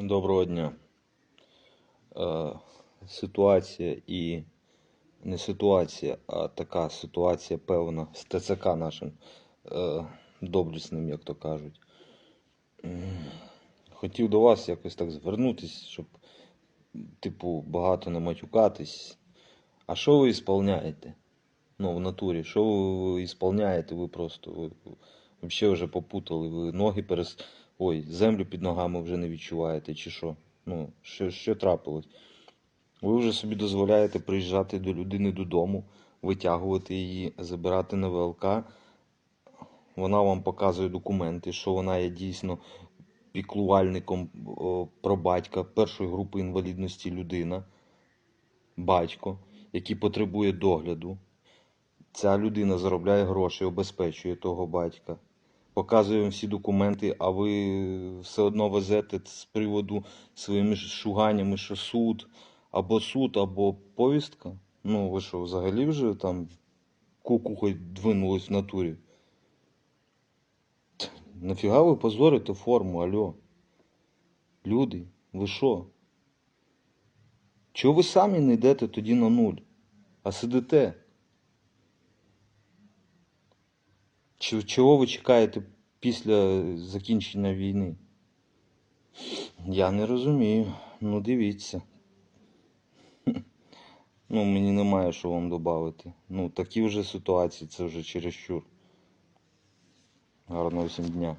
Доброго дня. Е, ситуація і не ситуація, а така ситуація певна з ТЦК нашим е, доблесним, як то кажуть. Хотів до вас якось так звернутися, щоб, типу, багато не матюкатись. А що ви ісполняєте? Ну, в натурі, що ви ісполняєте? Ви просто ви, взагалі вже попутали. Ви ноги перес... Ой, землю під ногами вже не відчуваєте, чи що? Ну, що, що трапилось? Ви вже собі дозволяєте приїжджати до людини додому, витягувати її, забирати на ВЛК. Вона вам показує документи, що вона є дійсно піклувальником про батька першої групи інвалідності людина, батько, який потребує догляду. Ця людина заробляє гроші, обезпечує того батька. Показує вам всі документи, а ви все одно везете з приводу своїми шуганнями, що суд, або суд, або повістка. Ну, ви що, взагалі вже там куку хоч двинулись в натурі? Нафіга ви позорите форму, альо? Люди, ви що? Чого ви самі не йдете тоді на нуль, а сидите? Чи- Чого ви чекаєте після закінчення війни? Я не розумію. Ну, дивіться. Ну, мені немає що вам додати. Ну, такі вже ситуації, це вже чересчур. Гарного всім дня.